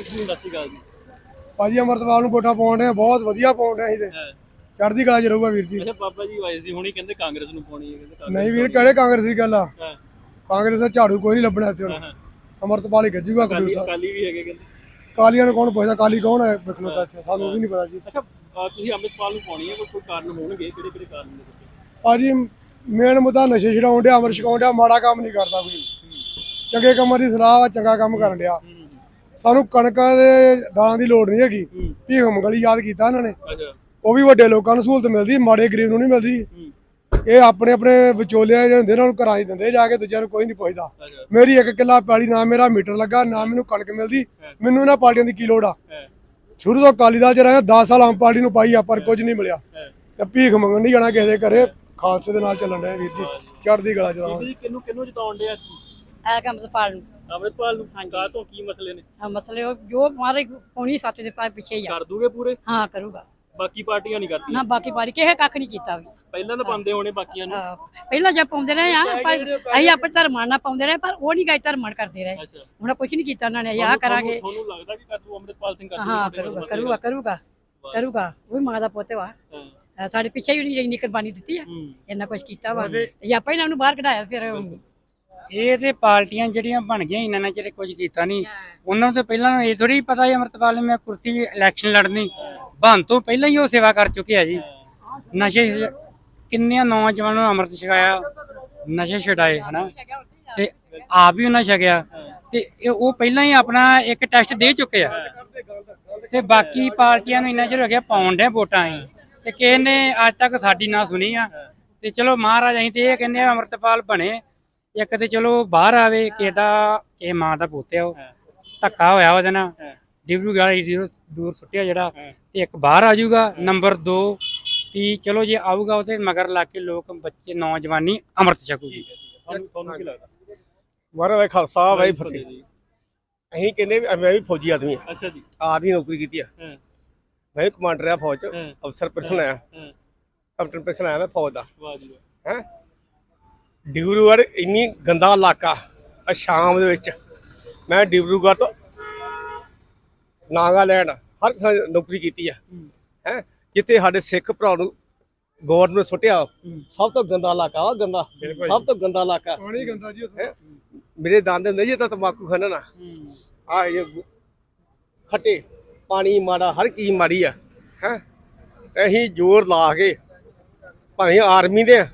ਸਤਿ ਸ਼੍ਰੀ ਅਕਾਲ ਜੀ। ਭਾਜੀ ਅਮਰਤਪਾਲ ਨੂੰ ਵੋਟਾਂ ਪਾਉਣ ਦੇ ਬਹੁਤ ਵਧੀਆ ਪਾਉਣ ਦੇ ਅਸੀਂ ਤੇ। ਹਾਂ। ਚੜ੍ਹਦੀ ਕਲਾ ਚ ਰਹੂਗਾ ਵੀਰ ਜੀ। ਅੱਛਾ ਪਾਪਾ ਜੀ ਆਏ ਸੀ ਹੁਣੀ ਕਹਿੰਦੇ ਕਾਂਗਰਸ ਨੂੰ ਪਾਉਣੀ ਹੈ ਕਹਿੰਦੇ ਕਾਂਗਰਸ ਨਹੀਂ ਵੀਰ ਕਿਹੜੇ ਕਾਂਗਰਸ ਦੀ ਗੱਲ ਆ? ਹਾਂ। ਕਾਂਗਰਸ ਦਾ ਝਾੜੂ ਕੋਈ ਨਹੀਂ ਲੱਭਣਾ ਇੱਥੇ ਹੁਣ। ਹਾਂ, ਅਮਰਤਪਾਲ ਹੀ ਗੱਜੂਗਾ ਕਾਲੀ ਕਲੂਸਾ ਕਾਲੀ ਵੀ ਹੈਗੇ ਕਹਿੰਦੇ। ਕਾਲੀਆਂ ਨੂੰ ਕੌਣ ਪੁੱਛਦਾ? ਕਾਲੀ ਕੌਣ ਹੈ ਵਿਖਲੋ ਤਾਂ ਇੱਥੇ? ਸਾਨੂੰ ਵੀ ਨਹੀਂ ਪਤਾ ਜੀ। ਅੱਛਾ ਅਹ ਤੁਸੀਂ ਅੰਮ੍ਰਿਤਪਾਲ ਨੂੰ ਪਾਉਣੀ ਹੈ ਕੋਈ ਕੋਈ ਕਾਰਨ ਹੋਣਗੇ? ਕਿਹੜੇ ਕਿਹੜੇ ਕਾਰਨ ਨੇ ਦੱਸੋ ਭਾਜੀ ਮੇਨ ਮੁੱਦਾ ਨਸ਼ੇ ਛਡਾਉਣ ਡਿਆ ਅਮਰ ਛਕਾਉਣ ਡਿਆ ਮਾੜਾ ਕੰਮ ਨਹੀਂ ਕਰਦਾ ਕੋਈ। ਚੰਗੇ ਕੰਮਾਂ ਦੀ ਸਲਾਹ ਆ ਚੰਗਾ ਕੰਮ ਕਰਨ ਡਿਆ। ਹੂੰ। ਸਾਨੂੰ ਕਣਕਾਂ ਦੇ ਦਾਲਾਂ ਦੀ ਲੋੜ ਨਹੀਂ ਹੈਗੀ। ਹੂੰ। ਭੀਖ ਮੰਗਲੀ ਯਾਦ ਕੀਤਾ ਇਹਨਾਂ ਨੇ। ਅੱਛਾ। ਉਹ ਵੀ ਵੱਡੇ ਲੋਕਾਂ ਨੂੰ ਸਹੂਲਤ ਮਿਲਦੀ ਮਾੜੇ ਗਰੀਬ ਨੂੰ ਨਹੀਂ ਮਿਲਦੀ। ਇਹ ਆਪਣੇ ਆਪਣੇ ਵਿਚੋਲੇ ਜਿਹੜੇ ਹੁੰਦੇ ਨੇ ਉਹਨਾਂ ਨੂੰ ਘਰਾਂ 'ਚ ਦਿੰਦੇ ਜਾ ਕੇ ਦੂਜਿਆਂ ਨੂੰ ਕੋਈ ਨਹੀਂ ਪੁੱਛਦਾ। ਮੇਰੀ ਇੱਕ ਕਿੱਲਾ ਪੈਲੀ ਨਾ ਮੇਰਾ ਮੀਟਰ ਲੱਗਾ ਨਾ ਮੈਨੂੰ ਕਣਕ ਮਿਲਦੀ। ਮੈਨੂੰ ਇਹਨਾਂ ਪਾਰਟੀਆਂ ਦੀ ਕੀ ਲੋੜ ਆ? ਸ਼ੁਰੂ ਤੋਂ ਅਕਾਲੀ ਦਲ ਚ ਰਿਹਾ 10 ਸਾਲ ਆਮ ਪਾਰਟੀ ਨੂੰ ਪਾਈ ਆ ਪਰ ਕੁਝ ਨਹੀਂ ਮਿਲਿਆ। ਤੇ ਭੀਖ ਮੰਗਣ ਨਹੀਂ ਜਾਣਾ ਕਿਸੇ ਦੇ ਘਰੇ ਖਾਲਸੇ ਦੇ ਨਾਲ ਚੱਲਣ ਡਿਆ ਵੀਰ ਜੀ ਚੜ੍ਹਦੀ ਕਲਾ ਚਲਾਵਾਂ ਤੁਸੀਂ ਕਿਹਨੂੰ ਕਿਹਨੂੰ ਜਿਤਾਉਣ ਦੇ ਐ ਕੰਮ ਪਾਲ ਨੂੰ। ਅੰਮ੍ਰਿਤਪਾਲ ਨੂੰ ਕਾ ਤੋਂ ਕੀ ਮਸਲੇ ਨੇ? ਆ ਮਸਲੇ ਉਹ ਜੋ ਮਾਰੇ ਪੌਣੀ ਸੱਤ ਦੇ ਪਾ ਪਿੱਛੇ ਹੀ ਆ। ਕਰ ਦੂਗੇ ਪੂਰੇ? ਹਾਂ ਕਰੂਗਾ। ਬਾਕੀ ਪਾਰਟੀਆਂ ਨਹੀਂ ਕਰਦੀਆਂ? ਨਾ ਬਾਕੀ ਪਾਰੀ ਕਿਸੇ ਕੱਖ ਨਹੀਂ ਕੀਤਾ ਵੀ। ਪਹਿਲਾਂ ਤਾਂ ਪਾਉਂਦੇ ਹੋਣੇ ਬਾਕੀਆਂ ਨੂੰ। ਆਹ, ਪਹਿਲਾਂ ਜੇ ਪਾਉਂਦੇ ਰਹੇ ਆ ਪਰ ਅਸੀਂ ਆਪਣੇ ਧਰਮਾਂ ਨਾਲ ਪਾਉਂਦੇ ਰਹੇ ਪਰ ਉਹ ਨਹੀਂ ਗਏ ਧਰਮਾਂ ਕਰਦੇ ਰਹੇ। ਅੱਛਾ। ਹੁਣ ਕੁਝ ਨਹੀਂ ਕੀਤਾ ਉਹਨਾਂ ਨੇ ਅਸੀਂ ਆਹ ਕਰਾਂਗੇ। ਤੁਹਾਨੂੰ ਲੱਗਦਾ ਕਿ ਕਰ ਦੂ ਅੰਮ੍ਰਿਤਪਾਲ ਸਿੰਘ ਕਰ ਦੂ ਹਾਂ ਕਰੂਗਾ ਕਰੂਗਾ ਕਰੂਗਾ ਕਰੂਗਾ। ਉਹ ਵੀ ਮਾਂ ਦਾ ਪੁੱਤ ਵਾ। ਅਹ ਸਾਡੇ ਪਿੱਛੇ ਹੀ ਨਹੀਂ ਇੰਨੀ ਕੁਰਬਾਨੀ ਦਿੱਤੀ ਆ। ਹੂੰ। ਇੰਨਾ ਕੁਝ ਕੀਤਾ ਵਾ। ਜੇ ਆਪਾਂ ਇਹਨਾਂ ਨੂੰ ਬਾਹਰ ਕਢਾਇਆ ਫਿਰ ਇਹ ਤੇ ਪਾਰਟੀਆਂ ਜਿਹੜੀਆਂ ਬਣ ਗਈਆਂ, ਇਹਨਾਂ ਨੇ ਜਿਹੜੇ ਕੁਝ ਕੀਤਾ ਨਹੀਂ। ਉਹਨਾਂ ਨੂੰ ਤਾਂ ਪਹਿਲਾਂ ਇਹ ਥੋੜੀ ਪਤਾ ਸੀ, ਅਮਰਤਪਾਲ ਨੇ ਮੈਂ ਕੁਰਸੀ ਇਲੈਕਸ਼ਨ ਲੜਨੀ। ਬਣ ਤੋਂ ਪਹਿਲਾਂ ਹੀ ਉਹ ਸੇਵਾ ਕਰ ਚੁੱਕਿਆ ਜੀ। ਨਸ਼ੇ ਛ- ਕਿੰਨਿਆਂ ਨੌਜਵਾਨਾਂ ਨੂੰ ਅੰਮ੍ਰਿਤ ਛਕਾਇਆ, ਨਸ਼ੇ ਛਡਾਏ, ਹਨਾ? ਤੇ ਆਪ ਵੀ ਉਹਨਾਂ ਛਕਿਆ। ਤੇ ਉਹ ਪਹਿਲਾਂ ਹੀ ਆਪਣਾ ਇੱਕ ਟੈਸਟ ਦੇ ਚੁੱਕੇ ਆ। ਤੇ ਬਾਕੀ ਪਾਰਟੀਆਂ ਨੂੰ ਇੰਨਾ ਚਿਰ ਹੋ ਗਿਆ ਪਾਉਣ ਦੇ ਵੋਟਾਂ ਹੀ ਤੇ ਕਿਸੇ ਨੇ ਅੱਜ ਤੱਕ ਸਾਡੀ ਨਾ ਸੁਣੀ ਆ। ਤੇ ਚਲੋ ਮਹਾਰਾਜ, ਅਸੀਂ ਤੇ ਇਹ ਕਹਿੰਦੇ ਆ, ਅਮਰਤਪਾਲ ਬਣੇ। ਇੱਕ ਤੇ ਚਲੋ ਬਾਹਰ ਆਵੇ ਕਿਸੇ ਦਾ ਕਿਸੇ ਮਾਂ ਦਾ ਪੁੱਤ ਆ ਉਹ ਧੱਕਾ ਹੋਇਆ ਉਹਦੇ ਨਾਲ। ਡਿਬਰੂ ਗਾਲੀ ਦੂਰ ਸੁੱਟਿਆ ਜਿਹੜਾ ਤੇ ਇੱਕ ਬਾਹਰ ਆ ਜਾਊਗਾ ਨੰਬਰ 2 ਵੀ ਚਲੋ ਜੇ ਆਊਗਾ ਉਹਦੇ ਮਗਰ ਲਾ ਕੇ ਲੋਕ ਬੱਚੇ ਨੌਜਵਾਨੀ ਅੰਮ੍ਰਿਤ ਛਕੂਗੀ। ਤੁਹਾਨੂੰ ਤੁਹਾਨੂੰ ਕੀ ਲੱਗਦਾ? ਵਾਹਿ ਖਾਲਸਾ ਵਾਹਿ ਫਤਿਹ। ਅਸੀਂ ਕਹਿੰਦੇ ਵੀ ਮੈਂ ਵੀ ਫੌਜੀ ਆਦਮੀ ਆ ਅੱਛਾ ਜੀ। ਆਰਮੀ ਨੌਕਰੀ ਕੀਤੀ ਆ। ਹਾਂ। ਮੈਂ ਵੀ ਕਮਾਂਡਰ ਆ ਫੌਜ ਚ। ਅਫਸਰ ਪੈਨਸ਼ਨ ਆਇਆ ਹਾਂ। ਕੈਪਟਨ ਪੈਨਸ਼ਨ ਆਇਆ ਮੈਂ ਫੌਜ ਦਾ। ਵਾਹ ਜੀ ਵਾਹ। ਹੈ? ਡਿਬਰੂਗੜ੍ਹ ਇੰਨੀ ਗੰਦਾ ਇਲਾਕਾ ਆ ਸ਼ਾਮ ਦੇ ਵਿੱਚ। ਮੈਂ ਡਿਬਰੂਗੜ੍ਹ ਤੋਂ ਨਾਗਾਲੈਂਡ ਹਰ ਥਾਂ ਨੌਕਰੀ ਕੀਤੀ ਆ। ਹੈ। ਜਿੱਥੇ ਸਾਡੇ ਸਿੱਖ ਭਰਾ ਨੂੰ ਗੌਰਮੈਂਟ ਨੇ ਸੁੱਟਿਆ। ਸਭ ਤੋਂ ਗੰਦਾ ਇਲਾਕਾ ਵਾ ਗੰਦਾ। ਸਭ ਤੋਂ ਗੰਦਾ ਇਲਾਕਾ। ਪਾਣੀ ਗੰਦਾ ਜੀ ਹੈਂ? ਮੇਰੇ ਦੰਦ ਹੁੰਦੇ ਜੀ ਤਾਂ ਤਮਾਕੂ ਖਾਣਾ ਨਾ ਆ ਇਹ ਖੱਟੇ ਪਾਣੀ ਮਾੜਾ ਹਰ ਚੀਜ਼ ਮਾੜੀ ਆ। ਹੈ ਅਸੀਂ ਜ਼ੋਰ ਲਾ ਕੇ ਭਾਵੇਂ ਆਰਮੀ ਦੇ ਆ,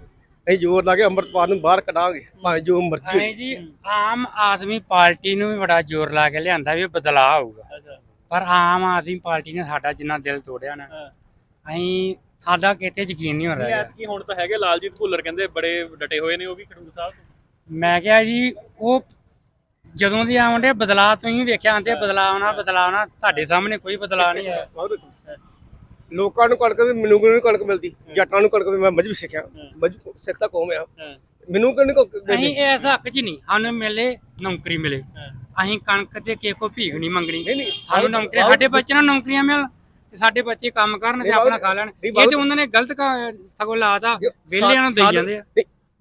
ਅਸੀਂ ਜ਼ੋਰ ਲਾ ਕੇ ਅੰਮ੍ਰਿਤਪਾਲ ਨੂੰ ਬਾਹਰ ਕੱਢਾਂਗੇ। ਭਾਵੇਂ ਜੋ ਮਰਜ਼ੀ ਨਹੀਂ ਜੀ ਆਮ ਆਦਮੀ ਪਾਰਟੀ ਨੂੰ ਵੀ ਬੜਾ ਜ਼ੋਰ ਲਾ ਕੇ ਲਿਆਂਦਾ ਵੀ ਬਦਲਾਅ ਆਊਗਾ। ਪਰ ਆਮ ਆਦਮੀ ਪਾਰਟੀ ਨੇ ਸਾਡਾ ਜਿੰਨਾ ਦਿਲ ਤੋੜਿਆ ਨਾ ਅਸੀਂ ਸਾਡਾ ਕਿਤੇ ਯਕੀਨ ਨਹੀਂ ਹੋ ਰਿਹਾ। ਐਤਕੀ ਹੁਣ ਤਾਂ ਹੈਗੇ ਲਾਲਜੀਤ ਭੁੱਲਰ ਕਹਿੰਦੇ ਬੜੇ ਡਟੇ ਹੋਏ ਨੇ ਉਹ ਵੀ ਖਡੂਰ ਸਾਹਿਬ। ਤੋਂ। ਮੈਂ ਕਿਹਾ ਜੀ ਉਹ ਜਦੋਂ ਦੀ ਆਉਂਦੇ ਬਦਲਾਅ ਤੁਸੀਂ ਵੇਖਿਆ ਆਂਦੇ ਬਦਲਾਅ ਆਉਣਾ ਬਦਲਾਅ ਆਉਣਾ ਤੁਹਾਡੇ ਸਾਹਮਣੇ ਕੋਈ ਬਦਲਾਅ ਨਹੀਂ ਆਇਆ। ਲੋਕਾਂ ਨੂੰ ਕਣਕ ਵੀ ਮੈਨੂੰ ਕਿਉਂ ਨਹੀਂ ਕਣਕ ਮਿਲਦੀ? ਜੱਟਾਂ ਨੂੰ ਕਣਕ ਵੀ ਮੈਂ ਮਜਬੀ ਸਿੱਖਿਆ। ਮਜਬੀ ਸਿੱਖ ਤਾਂ ਕੌਮ ਆ। ਮੈਨੂੰ ਕਿਉਂ ਨਹੀਂ ਅਸੀਂ ਇਸ ਹੱਕ 'ਚ ਨਹੀਂ। ਸਾਨੂੰ ਮਿਲੇ ਨੌਕਰੀ ਮਿਲੇ। ਅਸੀਂ ਕਣਕ ਤੇ ਕਿਸੇ ਕੋ ਭੀਖ ਨਹੀਂ ਮੰਗਣੀ। ਨਹੀਂ, ਨਹੀਂ, ਸਾਨੂੰ ਨੌਕਰੀ ਸਾਡੇ ਬੱਚਿਆਂ ਨੂੰ ਨੌਕਰੀਆਂ ਮਿਲਣ ਤੇ ਸਾਡੇ ਬੱਚੇ ਕੰਮ ਕਰਨ ਤੇ ਆਪਣਾ ਖਾ ਲੈਣ। ਇਹ ਤੇ ਉਹਨਾਂ ਨੇ ਗਲਤ ਸਗੋਂ ਲਾਤਾ ਵਿਹਲਿਆਂ ਨੂੰ ਦੇਈ ਜਾਂਦੇ ਆ।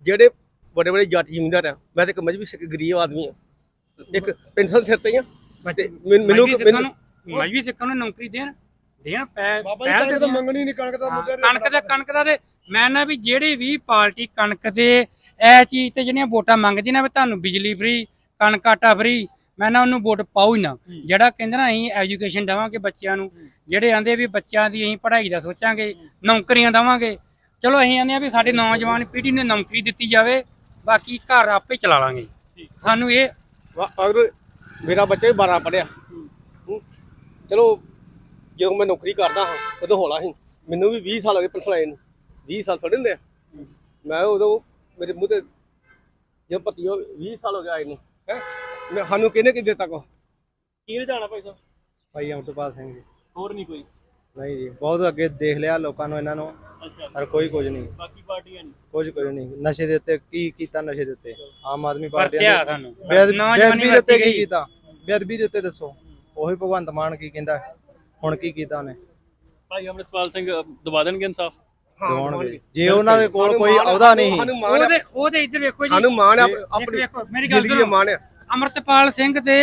ਜਿਹੜੇ ਵੱਡੇ ਵੱਡੇ ਜੱਟ ਜ਼ਿਮੀਂਦਾਰ ਆ ਮੈਂ ਤਾਂ ਇੱਕ ਮਜਬੀ ਸਿੱਖ ਗਰੀਬ ਆਦਮੀ ਆ। ਇੱਕ ਪੈਨਸ਼ਨ ਸਿਰ ਤੇ ਆ। ਮੈਨੂੰ ਮੈਨੂੰ ਮਜਬੀ ਸਿੱਖਾਂ ਨੂੰ ਨੌਕਰੀ ਦੇਣ। ਦੇਣ ਪੈ ਬਾਬਾ ਜੀ ਪਹਿਲ ਕਣਕ ਤੇ। ਮੰਗਣੀ ਨਹੀਂ ਕਣਕ ਦਾ ਮੁੱਦੇ ਕਣਕ ਦੇ ਕਣਕ ਦਾ ਤੇ ਮੈਂ ਨਾ ਵੀ ਜਿਹੜੀ ਵੀ ਪਾਰਟੀ ਕਣਕ ਦੇ ਇਹ ਚੀਜ਼ ਤੇ ਜਿਹੜੀਆਂ ਵੋਟਾਂ ਮੰਗਦੀ ਨਾ ਵੀ ਤੁਹਾਨੂੰ ਬਿਜਲੀ ਫ੍ਰੀ ਕਣਕ ਆਟਾ ਫ੍ਰੀ ਮੈਂ ਨਾ ਉਹਨੂੰ ਵੋਟ ਪਾਉ ਹੀ ਨਾ। ਜਿਹੜਾ ਕਹਿੰਦਾ ਨਾ ਅਸੀਂ ਐਜੂਕੇਸ਼ਨ ਦੇਵਾਂਗੇ ਬੱਚਿਆਂ ਨੂੰ ਜਿਹੜੇ ਆਂਦੇ ਵੀ ਬੱਚਿਆਂ ਦੀ ਅਸੀਂ ਪੜ੍ਹਾਈ ਦਾ ਸੋਚਾਂਗੇ ਨੌਕਰੀਆਂ ਦੇਵਾਂਗੇ। ਚਲੋ ਅਸੀਂ ਆਂਦੇ ਆ ਵੀ ਸਾਡੇ ਨੌਜਵਾਨ ਪੀੜ੍ਹੀ ਨੂੰ ਨੌਕਰੀ ਦਿੱਤੀ ਜਾਵੇ ਬਾਕੀ ਘਰ ਆਪੇ ਚਲਾ ਲਾਂਗੇ। ਸਾਨੂੰ ਇਹ ਵਾ- ਅਗਰ ਮੇਰਾ ਬੱਚਾ ਵੀ 12 ਪੜਿਆ ਚਲੋ ਜਦੋਂ ਮੈਂ ਨੌਕਰੀ ਕਰਦਾ ਹਾਂ ਉਦੋਂ ਹੋਣਾ ਸੀ। ਮੈਨੂੰ ਵੀ 20 ਸਾਲ ਹੋ ਗਏ ਪੈਨਸ਼ਨ ਆਏ ਨੂੰ। 20 ਸਾਲ ਥੋੜੇ ਹੁੰਦੇ ਆ। ਮੈਂ ਉਦੋਂ ਮੇਰੇ ਮੂੰਹ ਤੇ ਜਦੋਂ ਪਤੀਓ 20 ਸਾਲ ਹੋ ਗਏ ਆਏ ਨੂੰ। ਹੈ? ਮੈਂ ਸਾਨੂੰ ਕਿਹਨੇ ਕੀ ਦਿੱਤਾ ਕੋ ਕੀ ਰਜਾਣਾ ਭਾਈ ਸਾਹਿਬ? ਭਾਈ ਅਮਰਪਾਲ ਸਿੰਘ ਜੀ। ਹੋਰ ਨਹੀਂ ਕੋਈ? ਨਹੀਂ ਜੀ ਬਹੁਤ ਅੱਗੇ ਦੇਖ ਲਿਆ ਲੋਕਾਂ ਨੂੰ ਇਹਨਾਂ ਨੂੰ। ਅੱਛਾ। ਪਰ ਕੋਈ ਕੁਝ ਨਹੀਂ। ਬਾਕੀ ਪਾਰਟੀਆਂ ਨਹੀਂ? ਕੁਝ ਕੁਝ ਨਹੀਂ। ਨਸ਼ੇ ਦੇ ਉੱਤੇ ਕੀ ਕੀਤਾ ਨਸ਼ੇ ਦੇ ਉੱਤੇ? ਆਮ ਆਦਮੀ ਪਾਰਟੀ ਵਰਤਿਆ ਸਾਨੂੰ। ਬੇਅਦਬੀ ਦੇ ਉੱਤੇ ਕੀ। ਕੀਤਾ? ਬੇਅਦਬੀ ਦੇ ਉੱਤੇ ਦੱਸੋ। ਉਹੀ ਭਗਵੰਤ ਮਾਨ ਕੀ ਕਹਿੰਦਾ ਹੁਣ ਕੀ ਕੀਤਾ ਉਹਨੇ? ਭਾਈ ਅੰਮ੍ਰਿਤਪਾਲ ਸਿੰਘ ਦਵਾ ਦੇਣਗੇ ਇਨਸਾਫ? ਦਵਾਉਣਗੇ। ਜੇ ਉਹਨਾਂ ਦੇ ਕੋਲ ਕੋਈ ਅਹੁਦਾ ਨਹੀਂ। ਉਹਦੇ ਉਹਦੇ ਇੱਧਰ ਵੇਖੋ ਜੀ। ਸਾਨੂੰ ਮਾਣ ਆ ਇੱਕ ਆਪਣੀ ਵੇਖੋ ਮੇਰੀ ਗੱਲ ਜ਼ਿੰਦਗੀ ਦਾ ਸੁਣੋ। ਮਾਣ ਆ। ਅਮਰਤਪਾਲ ਸਿੰਘ ਦੇ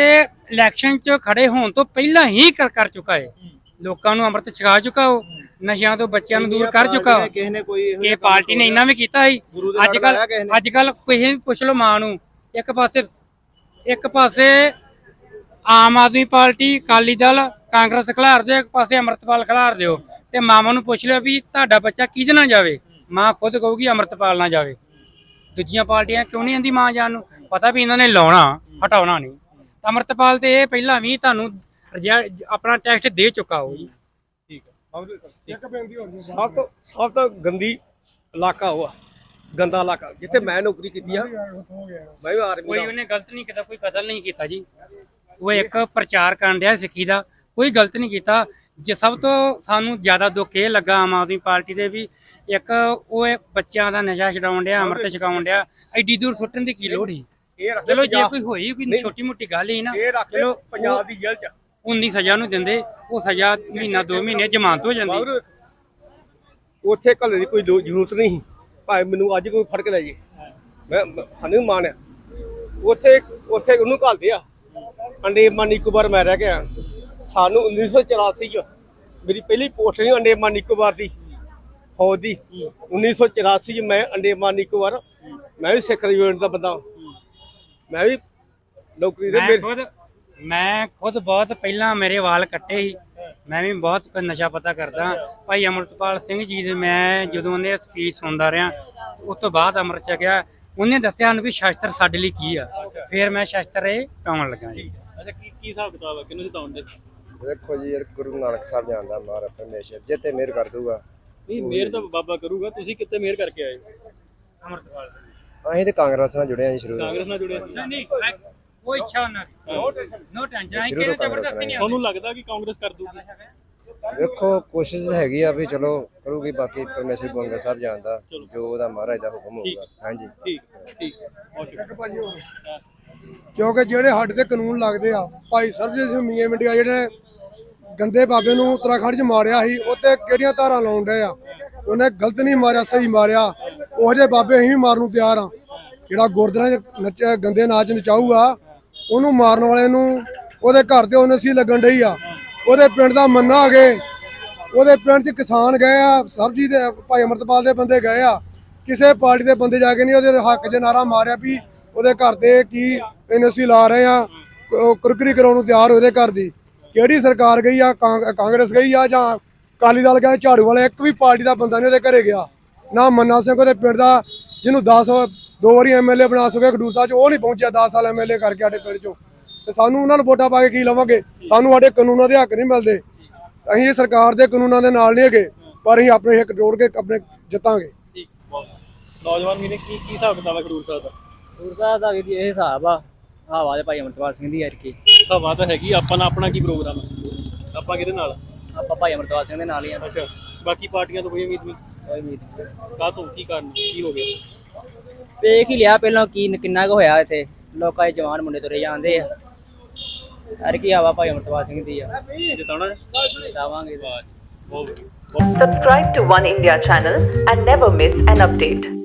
ਇਲੈਕਸ਼ਨ 'ਚ ਖੜੇ ਹੋਣ ਤੋਂ ਪਹਿਲਾਂ ਹੀ ਕਰ ਕਰ ਚੁੱਕਾ ਹੈ ਲੋਕਾਂ ਨੂੰ ਅੰਮ੍ਰਿਤ ਛਕਾ ਚੁੱਕਾ ਉਹ। ਨਸ਼ਿਆਂ ਤੋਂ ਬੱਚਿਆਂ ਨੂੰ ਦੂਰ ਕਰ ਚੁੱਕਾ ਉਹ। ਕਿਸੇ ਨੇ ਕੋਈ ਇਹੋ ਇਹ ਜਿਹਾ ਕੰਮ ਪਾਰਟੀ ਨੇ ਇੰਨਾ ਵੀ ਕੀਤਾ ਸੀ ਗੁਰੂ ਦੇ ਅੱਜ ਕੱਲ ਲਾਇਆ ਕਿਸੇ ਨੇ। ਅੱਜ ਕੱਲ ਕਿਸੇ ਵੀ ਪੁੱਛ ਲਓ ਮਾਂ ਨੂੰ। ਇੱਕ ਪਾਸੇ ਇੱਕ ਪਾਸੇ ਆਮ ਆਦਮੀ ਪਾਰਟੀ ਅਕਾਲੀ ਦਲ ਕਾਂਗਰਸ ਖਿਲਾਰ ਦਿਓ ਇੱਕ ਪਾਸੇ ਅੰਮ੍ਰਿਤਪਾਲ ਖਿਲਾਰ ਦਿਓ ਤੇ ਮਾਵਾਂ ਨੂੰ ਪੁੱਛ ਲਿਓ ਵੀ ਤੁਹਾਡਾ ਬੱਚਾ ਕਿਹਦੇ ਨਾਲ ਜਾਵੇ? ਮਾਂ ਖੁਦ ਕਹੂਗੀ ਅੰਮ੍ਰਿਤਪਾਲ ਨਾਲ ਜਾਵੇ। ਦੂਜੀਆਂ ਪਾਰਟੀਆਂ ਕਿਉਂ ਨਹੀਂ ਆਂਦੀ ਮਾਂ ਜਾਣ ਨੂੰ? ਪਤਾ ਵੀ ਇਹਨਾਂ ਨੇ ਲਾਉਣਾ ਹਟਾਉਣਾ ਨਹੀਂ। ਅੰਮ੍ਰਿਤਪਾਲ ਤੇ ਇਹ ਪਹਿਲਾਂ ਵੀ ਤੁਹਾਨੂੰ ਆਪਣਾ ਟੈਸਟ ਦੇ ਚੁੱਕਾ ਹੋ ਜੀ। ਠੀਕ ਹੈ। ਸਭ ਤੋਂ ਸਭ ਤੋਂ ਗੰਦੀ ਇਲਾਕਾ ਉਹ ਆ। ਗੰਦਾ ਇਲਾਕਾ ਜਿੱਥੇ ਮੈਂ ਨੌਕਰੀ ਕੀਤੀ ਆ। ਮੈਂ ਵੀ ਆਰਮੀ ਕੋਈ ਉਹਨੇ ਗਲਤ ਨਹੀਂ ਕੀਤਾ ਕੋਈ ਕਤਲ ਨਹੀਂ ਕੀਤਾ ਜੀ। ਉਹ ਇੱਕ ਪ੍ਰਚਾਰ ਕਰਨ ਡਿਆ ਸਿੱਖੀ ਦਾ ਕੋਈ ਗਲਤ ਨਹੀਂ ਕੀਤਾ। ਜੇ ਸਭ ਤੋਂ ਸਾਨੂੰ ਜ਼ਿਆਦਾ ਦੁੱਖ ਇਹ ਲੱਗਾ ਆਮ ਆਦਮੀ ਪਾਰਟੀ ਦੇ ਵੀ ਇੱਕ ਉਹ ਬੱਚਿਆਂ ਦਾ ਨਸ਼ਾ ਛਡਾਉਣ ਡਿਆ ਅੰਮ੍ਰਿਤ ਛਕਾਉਣ ਡਿਆ ਐਡੀ ਦੂਰ ਸੁੱਟਣ ਦੀ ਕੀ ਲੋੜ ਸੀ? ਚਲੋ ਜੇ ਕੋਈ ਹੋਈ ਕੋਈ। ਛੋਟੀ ਮੋਟੀ ਗੱਲ ਹੀ ਨਾ ਚਲੋ ਪੰਜਾਬ ਦੀ ਜੇਲ੍ਹ ਚ। ਉਨੀ ਸਜ਼ਾ ਨੂੰ ਦਿੰਦੇ ਉਹ ਸਜ਼ਾ ਮਹੀਨਾ ਦੋ ਮਹੀਨੇ ਜ਼ਮਾਨਤ ਹੋ ਜਾਂਦੀ। ਉੱਥੇ ਘੱਲਣ ਦੀ ਕੋਈ ਜ਼ਰੂਰਤ ਨਹੀਂ। ਭਾਵੇਂ ਮੈਨੂੰ ਅੱਜ ਕੋਈ ਫੜ ਕੇ ਲੈ ਜੇ। ਮੈਂ ਮੈਂ- ਸਾਨੂੰ ਮਾਣਿਆ ਉੱਥੇ ਉੱਥੇ ਉਹਨੂੰ ਘੱਲਦੇ ਆ। ਅੰਡੇਮਾਨ ਨਿਕੋਬਾਰ ਮੈਂ ਰਹਿ ਗਿਆ। ਸਾਨੂੰ 1984 ਚ ਮੇਰੀ ਪਹਿਲੀ ਪੋਸਟ ਸੀ ਅੰਡੇਮਾਨ ਨਿਕੋਬਾਰ ਦੀ। ਫੌਜ ਦੀ। 1984 ਚ ਮੈਂ ਅੰਡੇਮਾਨ ਨਿਕੋਬਾਰ ਮੈਂ ਵੀ ਸਿੱਖ ਯੂਨਿਟ ਦਾ ਬੰਦਾ। ਮੈਂ ਵੀ ਨੌਕਰੀ ਦੇ ਮੈਂ ਖੁਦ ਮੈਂ ਖੁਦ ਬਹੁਤ ਪਹਿਲਾਂ ਮੇਰੇ ਵਾਲ ਕੱਟੇ ਸੀ। ਮੈਂ ਵੀ ਬਹੁਤ ਨਸ਼ਾ ਪਤਾ ਕਰਦਾ। ਭਾਈ ਅਮਰਤਪਾਲ ਸਿੰਘ ਜੀ ਦੇ ਮੈਂ ਜਦੋਂ ਉਹਨੇ ਸਪੀਚ ਸੁਣਦਾ ਰਿਹਾ ਉਸ ਤੋਂ ਬਾਅਦ ਅੰਮ੍ਰਿਤ ਛਕਿਆ। ਉਹਨੇ ਦੱਸਿਆ ਸਾਨੂੰ ਵੀ ਸ਼ਾਸਤਰ ਸਾਡੇ ਲਈ ਕੀ ਆ। ਫਿਰ ਮੈਂ ਸ਼ਾਸਤਰ ਇਹ ਪਾਉਣ ਲੱਗਾ ਜੀ। ਅੱਛਾ ਕੀ ਕੀ ਹਿਸਾਬ ਕਿਤਾਬ ਹੈ ਕਿਹਨੂੰ ਜਿਤਾਉਣ ਦੇ? ਵੇਖੋ ਜੀ ਯਾਰ ਗੁਰੂ ਨਾਨਕ ਸਾਹਿਬ ਜਾਣਦਾ ਮਹਾਰਾਜ ਪਰਮੇਸ਼ਰ ਜੇ ਤੇ ਮਿਹਰ ਕਰ ਦੂਗਾ ਨਹੀਂ ਮੇਰ ਤਾਂ ਬਾਬਾ ਕਰੂਗਾ ਤੁਸੀਂ ਕਿੱਥੇ ਮੇਰ ਕਰਕੇ ਆਏ ਅਮਰਤਪਾਲ ਅਸੀਂ ਤੇ ਕਾਂਗਰਸ ਨਾਲ ਜੁੜੇ ਜੀ ਸ਼ੁਰੂ ਤੋਂ। ਕਾਂਗਰਸ ਨਾਲ ਜੁੜੇ ਨਹੀਂ ਨਹੀਂ ਮੈਂ- ਕੋਈ ਇੱਛਾ ਉਹਨਾਂ ਦੀ। ਨੋ ਟੈਨਸ਼ਨ ਅਸੀਂ ਸ਼ੁਰੂ ਕਿਹਨੂੰ ਤੋਂ ਜ਼ਬਰਦਸਤੀ ਨਹੀਂ ਤੁਹਾਨੂੰ ਲੱਗਦਾ ਕਿ ਕਾਂਗਰਸ ਕਰ ਦੂਗੀ ਵੇਖੋ ਕੋਸ਼ਿਸ਼ ਹੈਗੀ ਆ ਵੀ ਚਲੋ ਕਰੂਗੀ ਬਾਕੀ ਪਰਮੇਸ਼ਰ ਗੋਂਗਾ ਸਾਹਿਬ ਜਾਣਦਾ ਜੋ ਉਹਦਾ ਮਹਾਰਾਜ ਦਾ ਹੁਕਮ ਹੋਊਗਾ। ਹਾਂਜੀ। ਠੀਕ ਠੀਕ। ਬਹੁਤ ਸ਼ੁਕਰੀਆ। ਕਿਉਂਕਿ ਜਿਹੜੇ ਸਾਡੇ ਤੇ ਕਾਨੂੰਨ ਲੱਗਦੇ ਆ, ਭਾਈ ਸਰਬਜੀਤ ਸਿੰਘ ਮੀਆਂ ਮਿੰਡੀਆ ਜਿਹੜੇ ਗੰਦੇ ਬਾਬੇ ਨੂੰ ਉੱਤਰਾਖੰਡ 'ਚ ਮਾਰਿਆ ਸੀ, ਉਹ ਤੇ ਕਿਹੜੀਆਂ ਧਾਰਾਂ ਲਾਉਣ ਡਏ ਆ? ਉਹਨੇ ਗਲਤ ਨਹੀਂ ਮਾਰਿਆ, ਸਹੀ ਮਾਰਿਆ। ਉਹ ਜਿਹੇ ਬਾਬੇ ਅਸੀਂ ਵੀ ਮਾਰਨ ਨੂੰ ਤਿਆਰ ਆ। ਜਿਹੜਾ ਗੁਰਦੁਆਰੇ 'ਚ ਨੱਚ, ਗੰਦੇ ਨਾਚ ਨਚਾਊਗਾ, ਉਹਨੂੰ ਮਾਰਨ ਵਾਲੇ ਨੂੰ ਉਹਦੇ ਘਰ ਤੇ ਉਹਨੇ ਸੀ ਲੱਗਣ ਡਈ ਆ। ਉਹਦੇ ਪਿੰਡ ਦਾ ਮੰਨਾ ਆ ਗਏ ਉਹਦੇ ਪਿੰਡ 'ਚ ਕਿਸਾਨ ਗਏ ਆ, ਸਰਬਜੀਤ ਦੇ, ਭਾਈ ਅਮਰਤਪਾਲ ਦੇ ਬੰਦੇ ਗਏ ਆ। ਕਿਸੇ ਪਾਰਟੀ ਦੇ ਬੰਦੇ ਜਾ ਕੇ ਨਹੀਂ ਉਹਦੇ ਹੱਕ 'ਚ ਨਾਰਾ ਮਾਰਿਆ ਵੀ ਉਹਦੇ ਘਰ ਤੇ ਕੀ ਐਨਓਸੀ ਲਾ ਰਹੇ ਆ ਕੁਰਕਰੀ ਕਰਾਉਣ ਨੂੰ ਤਿਆਰ ਉਹਦੇ ਘਰ ਦੀ। ਕਿਹੜੀ ਸਰਕਾਰ ਗਈ ਆ ਕਾਂਗਰਸ ਗਈ ਆ ਜਾਂ ਅਕਾਲੀ ਦਲ ਗਿਆ, ਝਾੜੂ ਵਾਲਾ, ਇੱਕ ਵੀ ਪਾਰਟੀ ਦਾ ਬੰਦਾ ਨਹੀਂ ਉਹਦੇ ਘਰੇ ਗਿਆ। ਨਾ ਮੰਨਾ ਸਿੰਘ ਉਹਦੇ ਪਿੰਡ ਦਾ, ਜਿਹਨੂੰ 10 ਦੋ ਵਾਰੀ ਐਮਐਲਏ ਬਣਾ ਸਕਿਆ ਖਡੂਸਾ ਚ, ਉਹ ਨਹੀਂ ਪਹੁੰਚਿਆ 10 ਸਾਲ ਐਮਐਲਏ ਕਰਕੇ ਸਾਡੇ ਪਿੰਡ ਚੋਂ। ਤੇ ਸਾਨੂੰ ਉਹਨਾਂ ਨੂੰ ਵੋਟਾਂ ਪਾ ਕੇ ਕੀ ਲਵਾਂਗੇ? ਸਾਨੂੰ ਸਾਡੇ ਕਾਨੂੰਨਾਂ ਦੇ ਹੱਕ ਨਹੀਂ ਮਿਲਦੇ। ਅਸੀਂ ਇਹ ਸਰਕਾਰ ਦੇ ਕਾਨੂੰਨਾਂ ਦੇ ਨਾਲ ਨਹੀਂ ਹੈਗੇ, ਪਰ ਅਸੀਂ ਆਪਣੇ ਹਿੱਕ ਜੋੜ ਕੇ ਆਪਣੇ ਜਿੱਤਾਂਗੇ। ਨੌਜਵਾਨ ਵੀ ਕੀ ਕੀ ਹਿਸਾਬ ਕਿਤਾਬ ਹੈ ਖਡੂਰ ਸਾਹਿਬ ਦਾ? ਸਾਹਿਬ ਦਾ ਵੀ ਇਹ ਹਿਸਾਬ ਆ ਹਵਾ ਦੇ ਭਾਈ ਅਮਰਤਪਾਲ ਸਿੰਘ ਦੀ ਯਾਰ ਕੀ ਹਵਾ ਤਾਂ ਹੈਗੀ ਆਪਾਂ ਨਾਲ ਆਪਣਾ ਕੀ ਪ੍ਰੋਗਰਾਮ ਹੈ ਆਪਾਂ ਕਿਹਦੇ ਨਾਲ? ਆਪਾਂ ਭਾਈ ਅਮਰਤਪਾਲ ਸਿੰਘ ਦੇ ਨਾਲ ਹੀ ਆ। ਅੱਛਾ ਬਾਕੀ ਪਾਰਟੀਆਂ ਤੋਂ ਕੋਈ ਉਮੀਦ ਨਹੀਂ? ਕੋਈ ਉਮੀਦ ਨਹੀਂ। ਕਾਹ ਤੋਂ ਕੀ ਕਾਰਨ ਕੀ ਹੋ ਗਿਆ? ਵੇਖ ਹੀ ਲਿਆ ਪਹਿਲਾਂ ਕੀ ਕਿੰਨਾ ਕੁ ਹੋਇਆ ਇੱਥੇ। ਲੋਕਾਂ ਦੇ ਜਵਾਨ ਮੁੰਡੇ ਤੁਰੇ ਜਾਂਦੇ ਆ। ਯਾਰ ਕੀ ਹਵਾ ਭਾਈ ਅਮਰਤਪਾਲ ਸਿੰਘ ਦੀ ਆ। ਜਿਤਾਉਣਾ ਹੈ? ਜੀ, ਬਹੁਤ ਵਧੀਆ। Subscribe to One India channel and never miss an update.